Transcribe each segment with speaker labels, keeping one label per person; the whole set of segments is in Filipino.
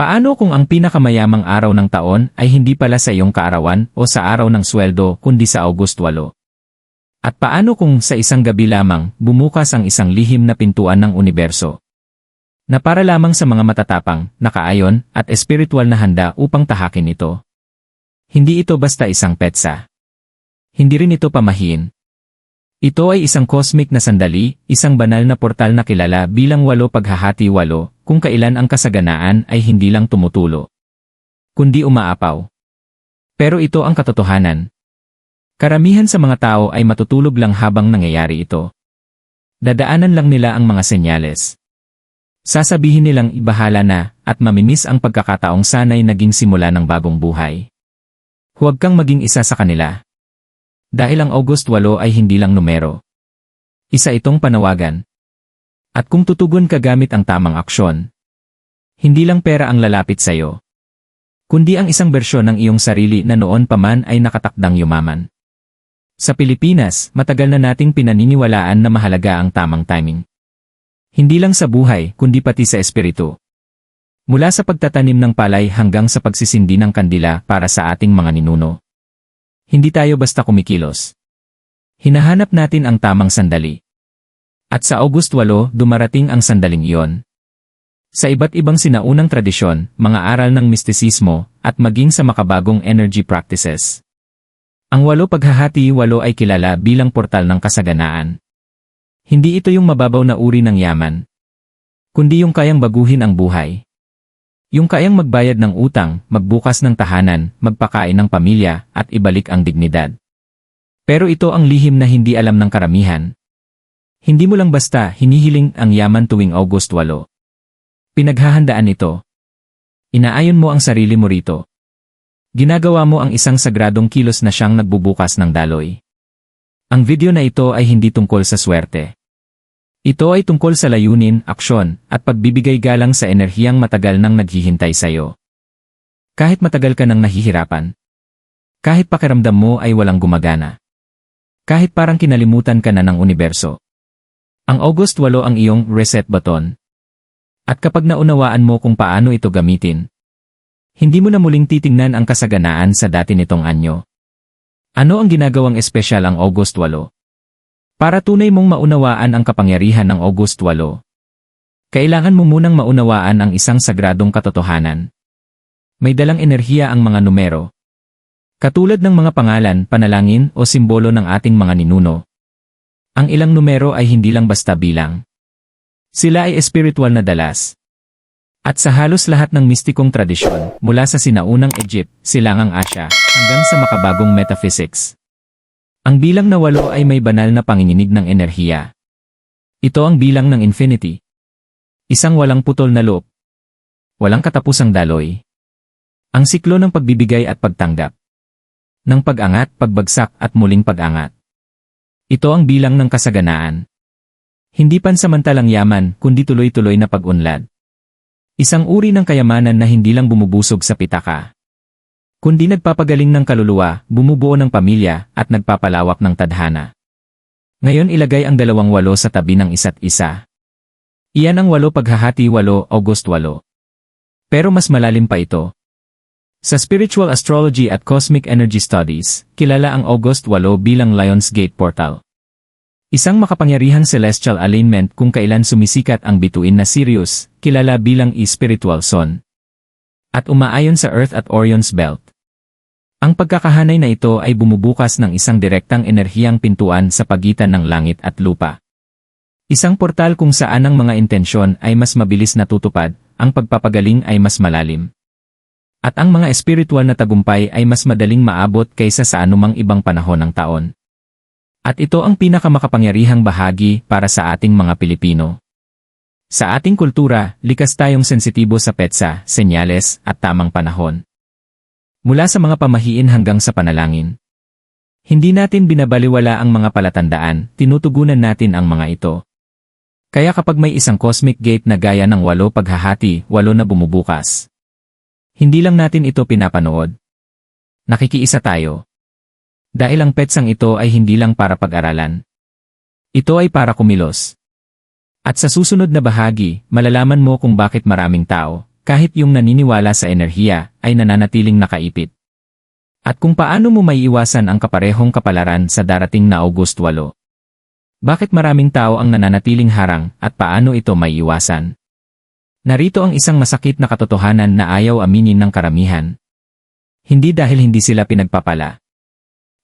Speaker 1: Paano kung ang pinakamayamang araw ng taon ay hindi pala sa iyong kaarawan o sa araw ng sweldo kundi sa August 8? At paano kung sa isang gabi lamang bumukas ang isang lihim na pintuan ng universo? Na para lamang sa mga matatapang, nakaayon, at espiritual na handa upang tahakin ito. Hindi ito basta isang petsa. Hindi rin ito pamahiin. Ito ay isang cosmic na sandali, isang banal na portal na kilala bilang walo paghahati walo, kung kailan ang kasaganaan ay hindi lang tumutulo. Kundi umaapaw. Pero ito ang katotohanan. Karamihan sa mga tao ay matutulog lang habang nangyayari ito. Dadaanan lang nila ang mga senyales. Sasabihin nilang ibahala na at mamimiss ang pagkakataong sanay naging simula ng bagong buhay. Huwag kang maging isa sa kanila. Dahil ang August 8 ay hindi lang numero. Isa itong panawagan. At kung tutugon ka gamit ang tamang aksyon, hindi lang pera ang lalapit sa'yo, kundi ang isang bersyon ng iyong sarili na noon pa man ay nakatakdang yumaman. Sa Pilipinas, matagal na nating pinaniniwalaan na mahalaga ang tamang timing. Hindi lang sa buhay, kundi pati sa espiritu. Mula sa pagtatanim ng palay hanggang sa pagsisindi ng kandila para sa ating mga ninuno. Hindi tayo basta kumikilos. Hinahanap natin ang tamang sandali. At sa August 8, dumarating ang sandaling iyon. Sa iba't ibang sinaunang tradisyon, mga aral ng mistisismo, at maging sa makabagong energy practices. Ang walo paghahati walo ay kilala bilang portal ng kasaganaan. Hindi ito yung mababaw na uri ng yaman. Kundi yung kayang baguhin ang buhay. Yung kayang magbayad ng utang, magbukas ng tahanan, magpakain ng pamilya, at ibalik ang dignidad. Pero ito ang lihim na hindi alam ng karamihan. Hindi mo lang basta hinihiling ang yaman tuwing August 8. Pinaghahandaan ito. Inaayon mo ang sarili mo rito. Ginagawa mo ang isang sagradong kilos na siyang nagbubukas ng daloy. Ang video na ito ay hindi tungkol sa swerte. Ito ay tungkol sa layunin, aksyon, at pagbibigay galang sa enerhiyang matagal nang naghihintay sa'yo. Kahit matagal ka nang nahihirapan. Kahit pakiramdam mo ay walang gumagana. Kahit parang kinalimutan ka na ng universo. Ang August 8 ang iyong reset button. At kapag naunawaan mo kung paano ito gamitin, hindi mo na muling titingnan ang kasaganaan sa dati nitong anyo. Ano ang ginagawang espesyal ang August 8? Para tunay mong maunawaan ang kapangyarihan ng August 8, kailangan mo munang maunawaan ang isang sagradong katotohanan. May dalang enerhiya ang mga numero. Katulad ng mga pangalan, panalangin o simbolo ng ating mga ninuno. Ang ilang numero ay hindi lang basta bilang. Sila ay espiritual na dalas. At sa halos lahat ng mistikong tradisyon, mula sa sinaunang Egypt, silangang Asya, hanggang sa makabagong metaphysics, ang bilang na walo ay may banal na panginginig ng enerhiya. Ito ang bilang ng infinity. Isang walang putol na loop. Walang katapusang daloy. Ang siklo ng pagbibigay at pagtanggap. Ng pag-angat, pagbagsak at muling pag-angat. Ito ang bilang ng kasaganaan. Hindi pansamantalang yaman, kundi tuloy-tuloy na pag-unlad. Isang uri ng kayamanan na hindi lang bumubusog sa pitaka, kundi nagpapagaling ng kaluluwa, bumubuo ng pamilya, at nagpapalawak ng tadhana. Ngayon ilagay ang dalawang walo sa tabi ng isa't isa. Iyan ang walo paghahati walo August 8. Pero mas malalim pa ito. Sa Spiritual Astrology at Cosmic Energy Studies, kilala ang August 8 bilang Lion's Gate Portal. Isang makapangyarihang celestial alignment kung kailan sumisikat ang bituin na Sirius, kilala bilang E-Spiritual Sun. At umaayon sa Earth at Orion's Belt. Ang pagkakahanay na ito ay bumubukas ng isang direktang enerhiyang pintuan sa pagitan ng langit at lupa. Isang portal kung saan ang mga intensyon ay mas mabilis natutupad, ang pagpapagaling ay mas malalim. At ang mga espiritual na tagumpay ay mas madaling maabot kaysa sa anumang ibang panahon ng taon. At ito ang pinakamakapangyarihang bahagi para sa ating mga Pilipino. Sa ating kultura, likas tayong sensitibo sa petsa, senyales, at tamang panahon. Mula sa mga pamahiin hanggang sa panalangin. Hindi natin binabaliwala ang mga palatandaan, tinutugunan natin ang mga ito. Kaya kapag may isang cosmic gate na gaya ng walo paghahati, walo na bumubukas. Hindi lang natin ito pinapanood. Nakikiisa tayo. Dahil ang petsang ito ay hindi lang para pag-aralan. Ito ay para kumilos. At sa susunod na bahagi, malalaman mo kung bakit maraming tao, kahit yung naniniwala sa enerhiya ay nananatiling nakaipit. At kung paano mo maiiwasan ang kaparehong kapalaran sa darating na August 8. Bakit maraming tao ang nananatiling harang at paano ito maiiwasan? Narito ang isang masakit na katotohanan na ayaw aminin ng karamihan. Hindi dahil hindi sila pinagpapala.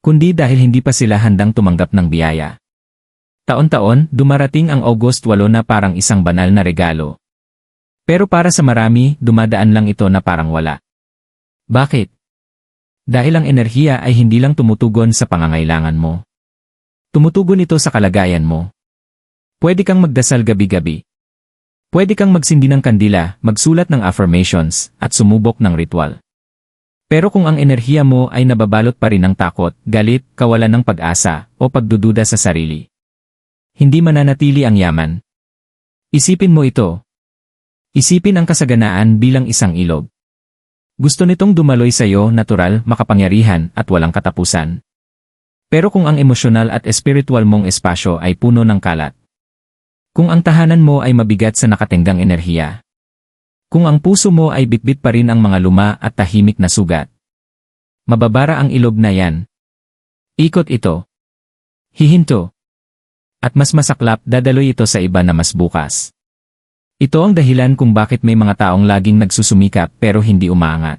Speaker 1: Kundi dahil hindi pa sila handang tumanggap ng biyaya. Taon-taon, dumarating ang August 8 na parang isang banal na regalo. Pero para sa marami, dumadaan lang ito na parang wala. Bakit? Dahil ang enerhiya ay hindi lang tumutugon sa pangangailangan mo. Tumutugon ito sa kalagayan mo. Pwede kang magdasal gabi-gabi. Pwede kang magsindi ng kandila, magsulat ng affirmations, at sumubok ng ritual. Pero kung ang enerhiya mo ay nababalot pa rin ng takot, galit, kawalan ng pag-asa, o pagdududa sa sarili, hindi mananatili ang yaman. Isipin mo ito. Isipin ang kasaganaan bilang isang ilog. Gusto nitong dumaloy sa iyo natural, makapangyarihan, at walang katapusan. Pero kung ang emosyonal at espiritual mong espasyo ay puno ng kalat, kung ang tahanan mo ay mabigat sa nakatenggang enerhiya, kung ang puso mo ay bitbit pa rin ang mga luma at tahimik na sugat, mababara ang ilog na yan. Ikot ito. Hihinto. At mas masaklap, dadaloy ito sa iba na mas bukas. Ito ang dahilan kung bakit may mga taong laging nagsusumikap pero hindi umaangat.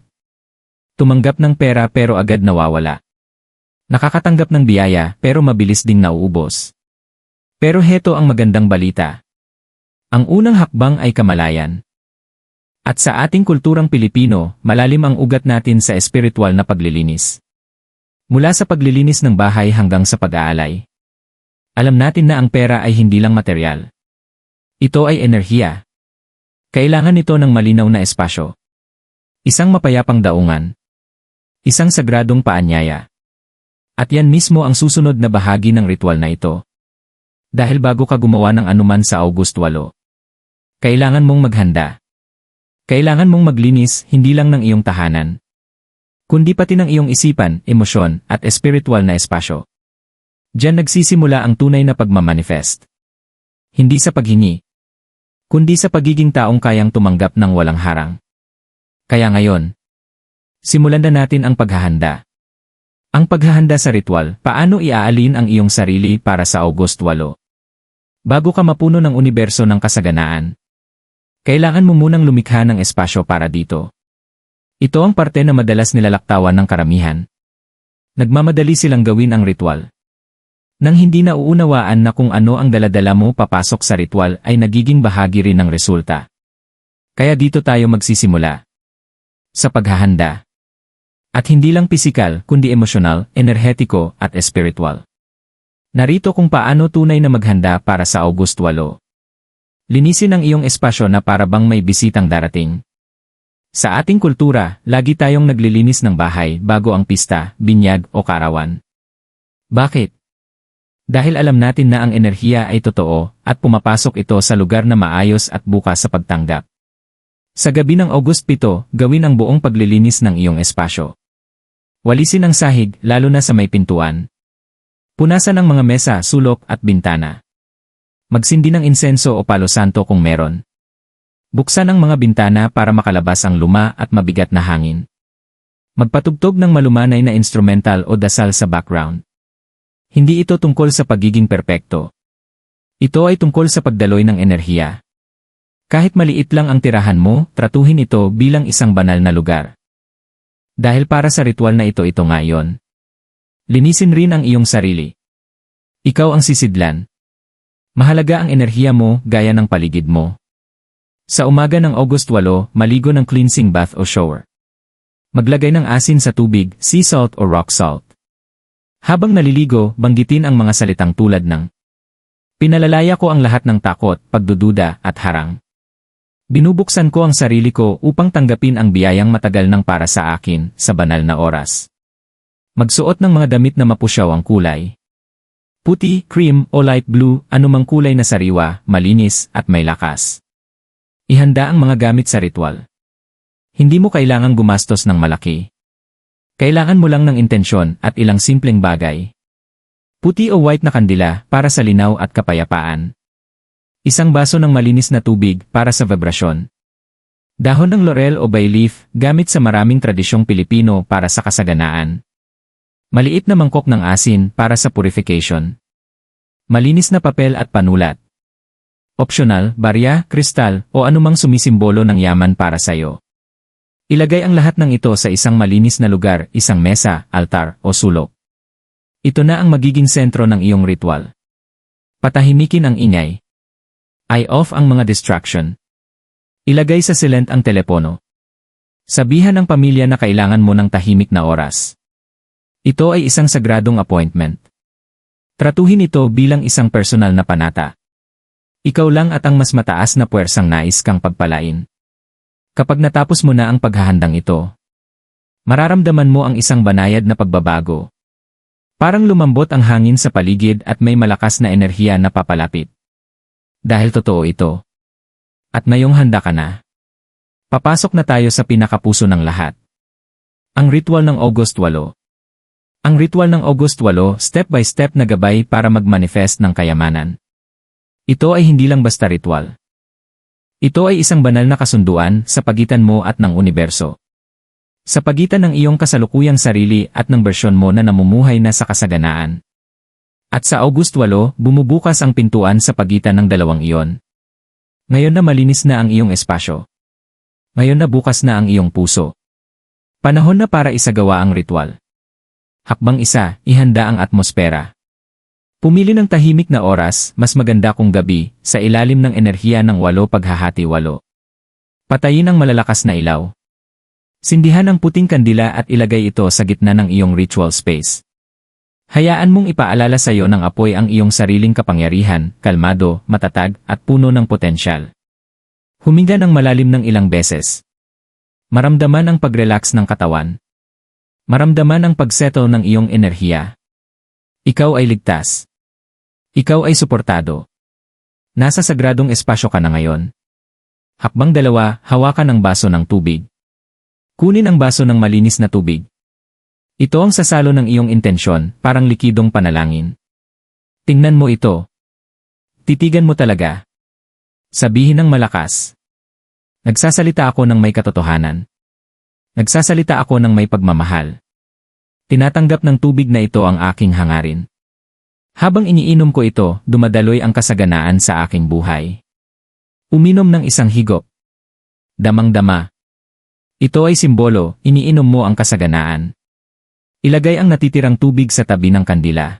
Speaker 1: Tumanggap ng pera pero agad nawawala. Nakakatanggap ng biyaya pero mabilis ding nauubos. Pero heto ang magandang balita. Ang unang hakbang ay kamalayan. At sa ating kulturang Pilipino, malalim ang ugat natin sa espiritual na paglilinis. Mula sa paglilinis ng bahay hanggang sa pag-aalay. Alam natin na ang pera ay hindi lang material. Ito ay enerhiya. Kailangan nito ng malinaw na espasyo. Isang mapayapang daungan. Isang sagradong paanyaya. At yan mismo ang susunod na bahagi ng ritual na ito. Dahil bago ka gumawa ng anuman sa August 8, kailangan mong maghanda. Kailangan mong maglinis hindi lang ng iyong tahanan, kundi pati ng iyong isipan, emosyon, at espiritual na espasyo. Diyan nagsisimula ang tunay na pagmamanifest. Hindi sa paghingi, kundi sa pagiging taong kayang tumanggap ng walang harang. Kaya ngayon, simulan na natin ang paghahanda. Ang paghahanda sa ritual, paano iaalin ang iyong sarili para sa August 8? Bago ka mapuno ng universo ng kasaganaan, kailangan mo munang lumikha ng espasyo para dito. Ito ang parte na madalas nilalaktawan ng karamihan. Nagmamadali silang gawin ang ritual. Nang hindi na uunawaan na kung ano ang daladala mo papasok sa ritual ay nagiging bahagi rin ng resulta. Kaya dito tayo magsisimula. Sa paghahanda. At hindi lang pisikal, kundi emosyonal, enerhetiko, at espiritual. Narito kung paano tunay na maghanda para sa August 8. Linisin ang iyong espasyo na para bang may bisitang darating. Sa ating kultura, lagi tayong naglilinis ng bahay bago ang pista, binyag o karawan. Bakit? Dahil alam natin na ang enerhiya ay totoo at pumapasok ito sa lugar na maayos at bukas sa pagtanggap. Sa gabi ng August 7, gawin ang buong paglilinis ng iyong espasyo. Walisin ang sahig, lalo na sa may pintuan. Punasan ang mga mesa, sulok at bintana. Magsindi ng insenso o palo santo kung meron. Buksan ang mga bintana para makalabas ang luma at mabigat na hangin. Magpatugtog ng malumanay na instrumental o dasal sa background. Hindi ito tungkol sa pagiging perpekto. Ito ay tungkol sa pagdaloy ng enerhiya. Kahit maliit lang ang tirahan mo, tratuhin ito bilang isang banal na lugar. Dahil para sa ritual na ito ito ngayon. Linisin rin ang iyong sarili. Ikaw ang sisidlan. Mahalaga ang enerhiya mo gaya ng paligid mo. Sa umaga ng August 8, maligo ng cleansing bath o shower. Maglagay ng asin sa tubig, sea salt o rock salt. Habang naliligo, banggitin ang mga salitang tulad ng Pinalalaya ko ang lahat ng takot, pagdududa, at harang. Binubuksan ko ang sarili ko upang tanggapin ang biyayang matagal ng para sa akin sa banal na oras. Magsuot ng mga damit na mapusyaw ang kulay. Puti, cream o light blue, anumang kulay na sariwa, malinis at may lakas. Ihanda ang mga gamit sa ritual. Hindi mo kailangang gumastos ng malaki. Kailangan mo lang ng intensyon at ilang simpleng bagay. Puti o white na kandila para sa linaw at kapayapaan. Isang baso ng malinis na tubig para sa vibrasyon. Dahon ng laurel o bay leaf, gamit sa maraming tradisyong Pilipino para sa kasaganaan. Maliit na mangkok ng asin para sa purification. Malinis na papel at panulat. Optional, barya, kristal, o anumang sumisimbolo ng yaman para sa'yo. Ilagay ang lahat ng ito sa isang malinis na lugar, isang mesa, altar, o sulok. Ito na ang magiging sentro ng iyong ritual. Patahimikin ang ingay. Eye off ang mga distraction. Ilagay sa silent ang telepono. Sabihan ng pamilya na kailangan mo ng tahimik na oras. Ito ay isang sagradong appointment. Tratuhin ito bilang isang personal na panata. Ikaw lang at ang mas mataas na puwersang nais kang pagpalain. Kapag natapos mo na ang paghahandang ito, mararamdaman mo ang isang banayad na pagbabago. Parang lumambot ang hangin sa paligid at may malakas na enerhiya na papalapit. Dahil totoo ito. At ngayong handa ka na. Papasok na tayo sa pinakapuso ng lahat. Ang ritual ng August 8. Ang ritual ng August 8, step by step na gabay para mag-manifest ng kayamanan. Ito ay hindi lang basta ritual. Ito ay isang banal na kasunduan sa pagitan mo at ng universo. Sa pagitan ng iyong kasalukuyang sarili at ng bersyon mo na namumuhay na sa kasaganaan. At sa August 8, bumubukas ang pintuan sa pagitan ng dalawang iyon. Ngayon na malinis na ang iyong espasyo. Ngayon na bukas na ang iyong puso. Panahon na para isagawa ang ritual. Hakbang isa, ihanda ang atmosfera. Pumili ng tahimik na oras, mas maganda kung gabi, sa ilalim ng enerhiya ng walo paghahati walo. Patayin ang malalakas na ilaw. Sindihan ang puting kandila at ilagay ito sa gitna ng iyong ritual space. Hayaan mong ipaalala sa iyo ng apoy ang iyong sariling kapangyarihan, kalmado, matatag, at puno ng potensyal. Huminga ng malalim ng ilang beses. Maramdaman ang pag-relax ng katawan. Maramdaman ang pagsettle ng iyong enerhiya. Ikaw ay ligtas. Ikaw ay suportado. Nasa sagradong espasyo ka na ngayon. Hakbang dalawa, hawakan ang baso ng tubig. Kunin ang baso ng malinis na tubig. Ito ang sasalo ng iyong intensyon, parang likidong panalangin. Tingnan mo ito. Titigan mo talaga. Sabihin ng malakas. Nagsasalita ako ng may katotohanan. Nagsasalita ako ng may pagmamahal. Tinatanggap ng tubig na ito ang aking hangarin. Habang iniinom ko ito, dumadaloy ang kasaganaan sa aking buhay. Uminom ng isang higop. Damang-dama. Ito ay simbolo, iniinom mo ang kasaganaan. Ilagay ang natitirang tubig sa tabi ng kandila.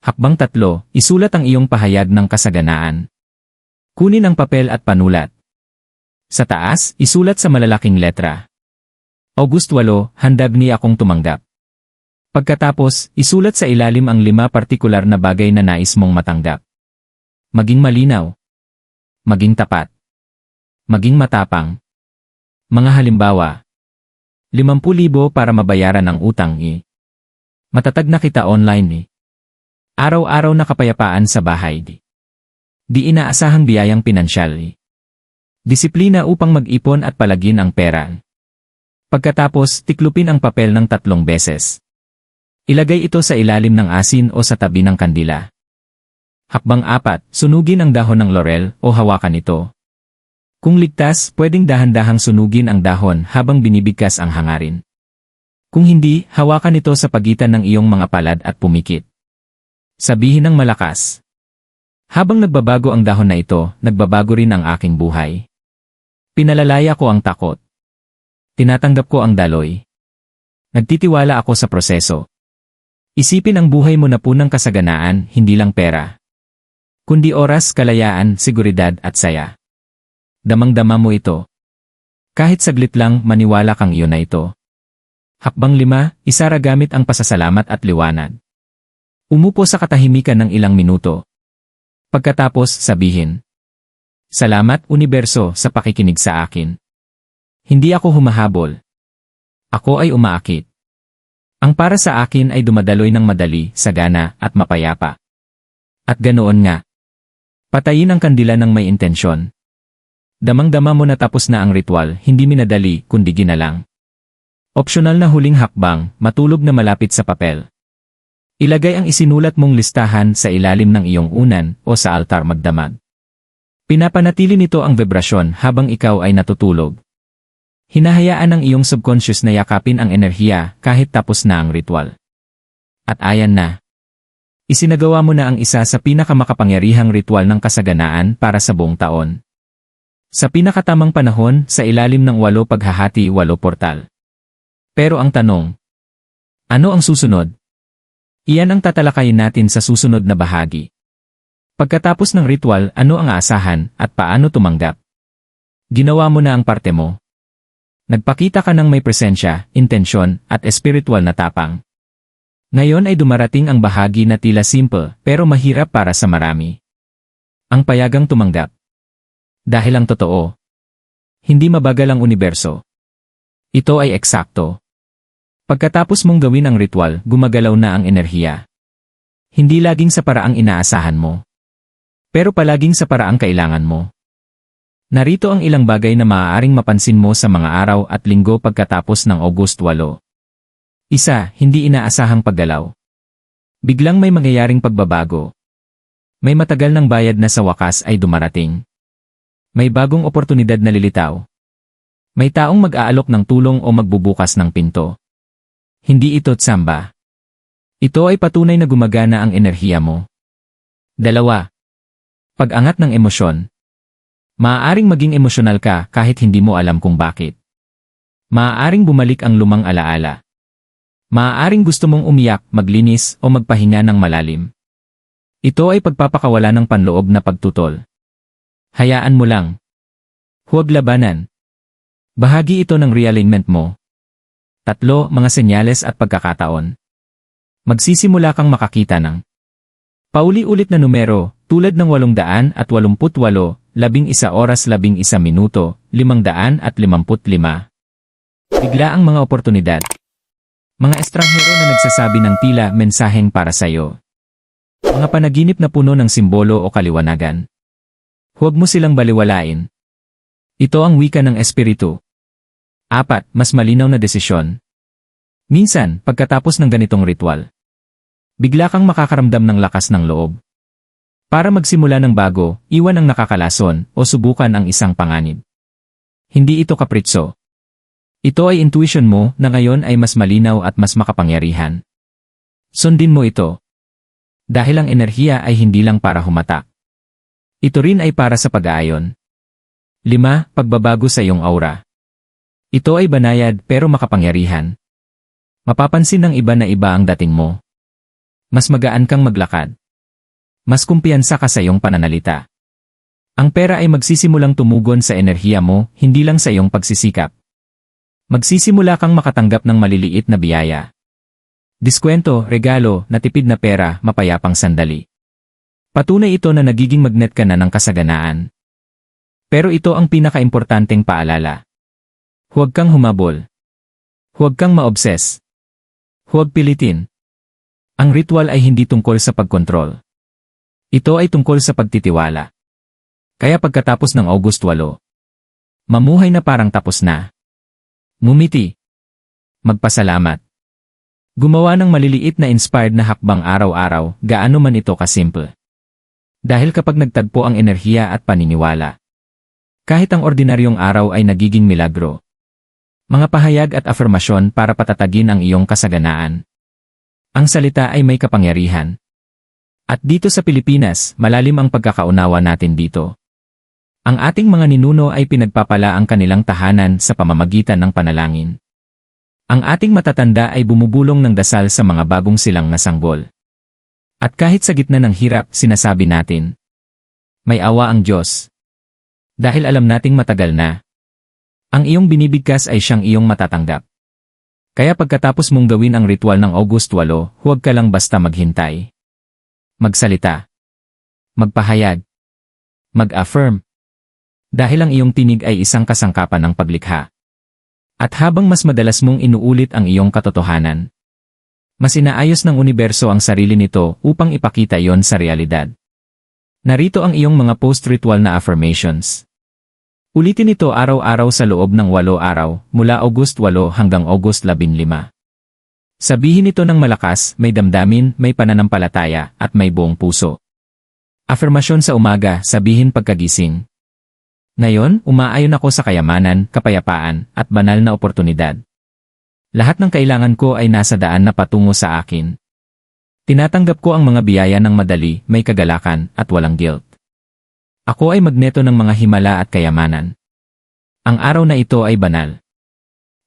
Speaker 1: Hakbang tatlo, isulat ang iyong pahayag ng kasaganaan. Kunin ang papel at panulat. Sa taas, isulat sa malalaking letra. August 8, handag ni akong tumanggap. Pagkatapos, isulat sa ilalim ang lima partikular na bagay na nais mong matanggap. Maging malinaw. Maging tapat. Maging matapang. Mga halimbawa, 50,000 para mabayaran ang utang eh. Matatag na kita online eh. Araw-araw na kapayapaan sa bahay di. Di inaasahang biyayang pinansyal eh. Disiplina upang mag-ipon at palagin ang pera. Pagkatapos, tiklupin ang papel ng tatlong beses. Ilagay ito sa ilalim ng asin o sa tabi ng kandila. Hakbang apat, sunugin ang dahon ng laurel o hawakan ito. Kung ligtas, pwedeng dahan-dahang sunugin ang dahon habang binibigkas ang hangarin. Kung hindi, hawakan ito sa pagitan ng iyong mga palad at pumikit. Sabihin ng malakas. Habang nagbabago ang dahon na ito, nagbabago rin ang aking buhay. Pinalalaya ko ang takot. Tinatanggap ko ang daloy. Nagtitiwala ako sa proseso. Isipin ang buhay mo na punang kasaganaan, hindi lang pera. Kundi oras, kalayaan, seguridad at saya. Damang-dama mo ito. Kahit saglit lang, maniwala kang iyon na ito. Hakbang lima, isara gamit ang pasasalamat at liwanag. Umupo sa katahimikan ng ilang minuto. Pagkatapos, sabihin. Salamat, Universo, sa pakikinig sa akin. Hindi ako humahabol. Ako ay umaakit. Ang para sa akin ay dumadaloy ng madali, sagana, at mapayapa. At ganoon nga. Patayin ang kandila ng may intensyon. Damang-dama mo na tapos na ang ritual, hindi minadali, kundi ginalang. Optional na huling hakbang, matulog na malapit sa papel. Ilagay ang isinulat mong listahan sa ilalim ng iyong unan o sa altar magdamag. Pinapanatili nito ang vibrasyon habang ikaw ay natutulog. Hinahayaan ng iyong subconscious na yakapin ang enerhiya kahit tapos na ang ritual. At ayan na. Isinagawa mo na ang isa sa pinakamakapangyarihang ritual ng kasaganaan para sa buong taon. Sa pinakatamang panahon, sa ilalim ng walo paghahati walo portal. Pero ang tanong, ano ang susunod? Iyan ang tatalakayin natin sa susunod na bahagi. Pagkatapos ng ritual, ano ang aasahan at paano tumanggap? Ginawa mo na ang parte mo. Nagpakita ka ng may presensya, intensyon, at espiritual na tapang. Ngayon ay dumarating ang bahagi na tila simple pero mahirap para sa marami. Ang payagang tumanggap. Dahil ang totoo. Hindi mabagal ang universo. Ito ay eksakto. Pagkatapos mong gawin ang ritual, gumagalaw na ang enerhiya. Hindi laging sa paraang inaasahan mo. Pero palaging sa paraang kailangan mo. Narito ang ilang bagay na maaaring mapansin mo sa mga araw at linggo pagkatapos ng August 8. Isa, hindi inaasahang paggalaw. Biglang may mangyayaring pagbabago. May matagal ng bayad na sa wakas ay dumarating. May bagong oportunidad na lilitaw. May taong mag-aalok ng tulong o magbubukas ng pinto. Hindi ito tsamba. Ito ay patunay na gumagana ang enerhiya mo. Dalawa. Pag-angat ng emosyon. Maaaring maging emosyonal ka kahit hindi mo alam kung bakit. Maaaring bumalik ang lumang alaala. Maaaring gusto mong umiyak, maglinis, o magpahinga ng malalim. Ito ay pagpapakawala ng panloob na pagtutol. Hayaan mo lang. Huwag labanan. Bahagi ito ng realignment mo. Tatlo, mga senyales at pagkakataon. Magsisimula kang makakita ng pauli-ulit na numero, tulad ng 888, 11 oras 11 minuto, 555. Bigla ang mga oportunidad. Mga estranghero na nagsasabi ng tila mensaheng para sayo. Mga panaginip na puno ng simbolo o kaliwanagan. Huwag mo silang baliwalain. Ito ang wika ng espiritu. Apat, mas malinaw na desisyon. Minsan, pagkatapos ng ganitong ritual, bigla kang makakaramdam ng lakas ng loob. Para magsimula ng bago, iwan ang nakakalason o subukan ang isang panganib. Hindi ito kapritso. Ito ay intuition mo na ngayon ay mas malinaw at mas makapangyarihan. Sundin mo ito. Dahil ang enerhiya ay hindi lang para humatak. Ito rin ay para sa pag-aayon. 5. Pagbabago sa iyong aura. Ito ay banayad pero makapangyarihan. Mapapansin ng iba na iba ang dating mo. Mas magaan kang maglakad. Mas kumpiyansa ka sa iyong pananalita. Ang pera ay magsisimulang tumugon sa enerhiya mo, hindi lang sa iyong pagsisikap. Magsisimula kang makatanggap ng maliliit na biyaya. Diskwento, regalo, natipid na pera, mapayapang sandali. Patunay ito na nagiging magnet ka na ng kasaganaan. Pero ito ang pinakaimportanteng paalala. Huwag kang humabol. Huwag kang maobses. Huwag pilitin. Ang ritual ay hindi tungkol sa pagkontrol. Ito ay tungkol sa pagtitiwala. Kaya pagkatapos ng August 8, mamuhay na parang tapos na. Mumiti. Magpasalamat. Gumawa ng maliliit na inspired na hakbang araw-araw, gaano man ito kasimple. Dahil kapag nagtagpo ang enerhiya at paniniwala, kahit ang ordinaryong araw ay nagiging milagro. Mga pahayag at afirmasyon para patatagin ang iyong kasaganaan. Ang salita ay may kapangyarihan. At dito sa Pilipinas, malalim ang pagkakaunawa natin dito. Ang ating mga ninuno ay pinagpapala ang kanilang tahanan sa pamamagitan ng panalangin. Ang ating matatanda ay bumubulong ng dasal sa mga bagong silang nasanggol. At kahit sa gitna ng hirap, sinasabi natin, may awa ang Diyos. Dahil alam nating matagal na, ang iyong binibigkas ay siyang iyong matatanggap. Kaya pagkatapos mong gawin ang ritual ng August 8, huwag ka lang basta maghintay. Magsalita. Magpahayag. Mag-affirm. Dahil ang iyong tinig ay isang kasangkapan ng paglikha. At habang mas madalas mong inuulit ang iyong katotohanan, mas inaayos ng universo ang sarili nito upang ipakita yon sa realidad. Narito ang iyong mga post-ritual na affirmations. Ulitin ito araw-araw sa loob ng walo araw, mula August 8 hanggang August 15. Sabihin ito ng malakas, may damdamin, may pananampalataya, at may buong puso. Afirmasyon sa umaga, sabihin pagkagising. Ngayon, umaayon ako sa kayamanan, kapayapaan, at banal na oportunidad. Lahat ng kailangan ko ay nasa daan na patungo sa akin. Tinatanggap ko ang mga biyaya ng madali, may kagalakan, at walang guilt. Ako ay magneto ng mga himala at kayamanan. Ang araw na ito ay banal.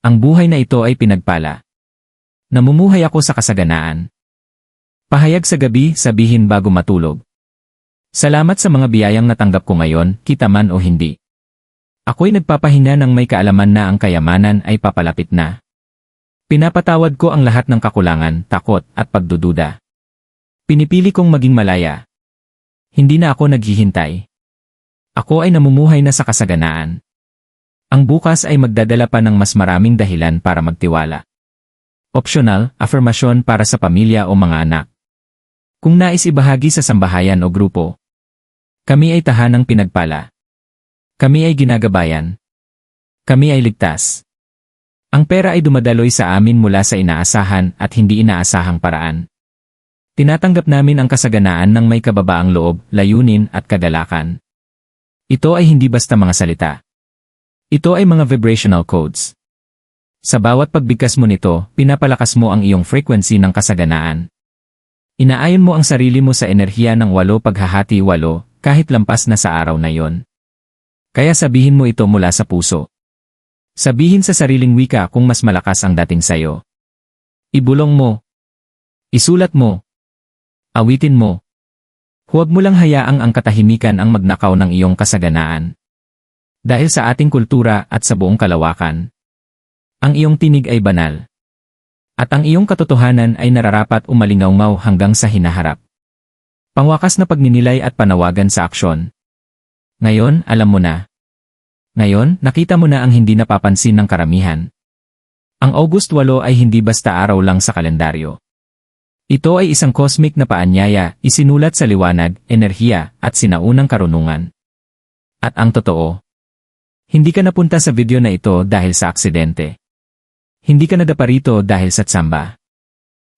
Speaker 1: Ang buhay na ito ay pinagpala. Namumuhay ako sa kasaganaan. Pahayag sa gabi, sabihin bago matulog. Salamat sa mga biyayang natanggap ko ngayon, kita man o hindi. Ako'y nagpapahinga ng may kaalaman na ang kayamanan ay papalapit na. Pinapatawad ko ang lahat ng kakulangan, takot, at pagdududa. Pinipili kong maging malaya. Hindi na ako naghihintay. Ako ay namumuhay na sa kasaganaan. Ang bukas ay magdadala pa ng mas maraming dahilan para magtiwala. Optional, affirmasyon para sa pamilya o mga anak. Kung nais ibahagi sa sambahayan o grupo, kami ay tahanang pinagpala. Kami ay ginagabayan. Kami ay ligtas. Ang pera ay dumadaloy sa amin mula sa inaasahan at hindi inaasahang paraan. Tinatanggap namin ang kasaganaan ng may kababaang loob, layunin at kadalakan. Ito ay hindi basta mga salita. Ito ay mga vibrational codes. Sa bawat pagbigkas mo nito, pinapalakas mo ang iyong frequency ng kasaganaan. Inaayon mo ang sarili mo sa enerhiya ng walo paghahati walo, kahit lampas na sa araw na yon. Kaya sabihin mo ito mula sa puso. Sabihin sa sariling wika kung mas malakas ang dating sayo. Ibulong mo. Isulat mo. Awitin mo. Huwag mo lang hayaang ang katahimikan ang magnakaw ng iyong kasaganaan. Dahil sa ating kultura at sa buong kalawakan, ang iyong tinig ay banal. At ang iyong katotohanan ay nararapat umalingaw hanggang sa hinaharap. Pangwakas na pagninilay at panawagan sa aksyon. Ngayon, alam mo na. Ngayon, nakita mo na ang hindi napapansin ng karamihan. Ang August 8 ay hindi basta araw lang sa kalendaryo. Ito ay isang cosmic na paanyaya, isinulat sa liwanag, enerhiya, at sinaunang karunungan. At ang totoo, hindi ka napunta sa video na ito dahil sa aksidente. Hindi ka nadapa rito dahil sa tsamba.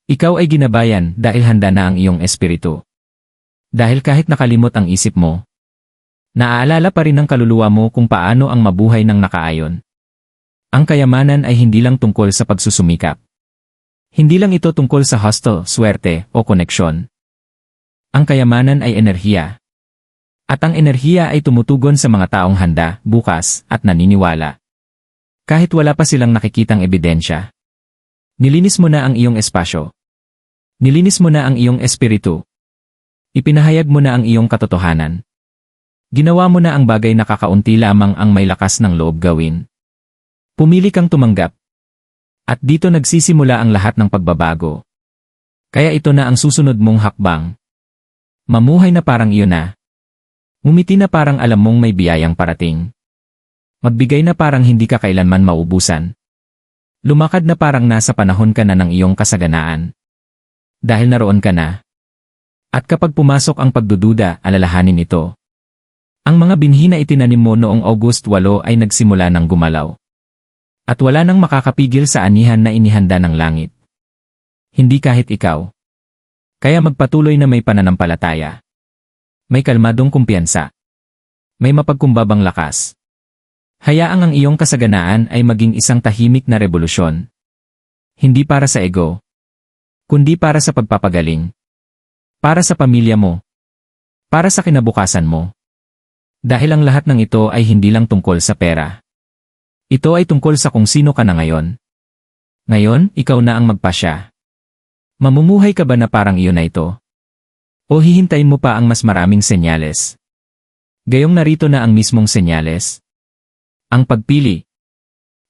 Speaker 1: Ikaw ay ginabayan dahil handa na ang iyong espiritu. Dahil kahit nakalimot ang isip mo, naaalala pa rin ng kaluluwa mo kung paano ang mabuhay ng nakaayon. Ang kayamanan ay hindi lang tungkol sa pagsusumikap. Hindi lang ito tungkol sa hustle, swerte, o koneksyon. Ang kayamanan ay enerhiya. At ang enerhiya ay tumutugon sa mga taong handa, bukas, at naniniwala. Kahit wala pa silang nakikitang ebidensya. Nilinis mo na ang iyong espasyo. Nilinis mo na ang iyong espiritu. Ipinahayag mo na ang iyong katotohanan. Ginawa mo na ang bagay na kakaunti lamang ang may lakas ng loob gawin. Pumili kang tumanggap. At dito nagsisimula ang lahat ng pagbabago. Kaya ito na ang susunod mong hakbang. Mamuhay na parang iyon na. Ngumiti na parang alam mong may biyayang parating. Magbigay na parang hindi ka kailanman maubusan. Lumakad na parang nasa panahon ka na ng iyong kasaganaan. Dahil naroon ka na. At kapag pumasok ang pagdududa, alalahanin ito. Ang mga binhi na itinanim mo noong August 8 ay nagsimula ng gumalaw. At wala nang makakapigil sa anihan na inihanda ng langit. Hindi kahit ikaw. Kaya magpatuloy na may pananampalataya. May kalmadong kumpiyansa. May mapagkumbabang lakas. Hayaang ang iyong kasaganaan ay maging isang tahimik na revolusyon. Hindi para sa ego, kundi para sa pagpapagaling. Para sa pamilya mo. Para sa kinabukasan mo. Dahil ang lahat ng ito ay hindi lang tungkol sa pera. Ito ay tungkol sa kung sino ka na ngayon. Ngayon, ikaw na ang magpasya. Mamumuhay ka ba na parang iyon na ito? O hihintayin mo pa ang mas maraming senyales? Gayong narito na ang mismong senyales. Ang pagpili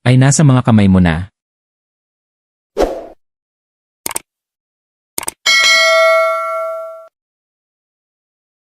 Speaker 1: ay nasa mga kamay mo na.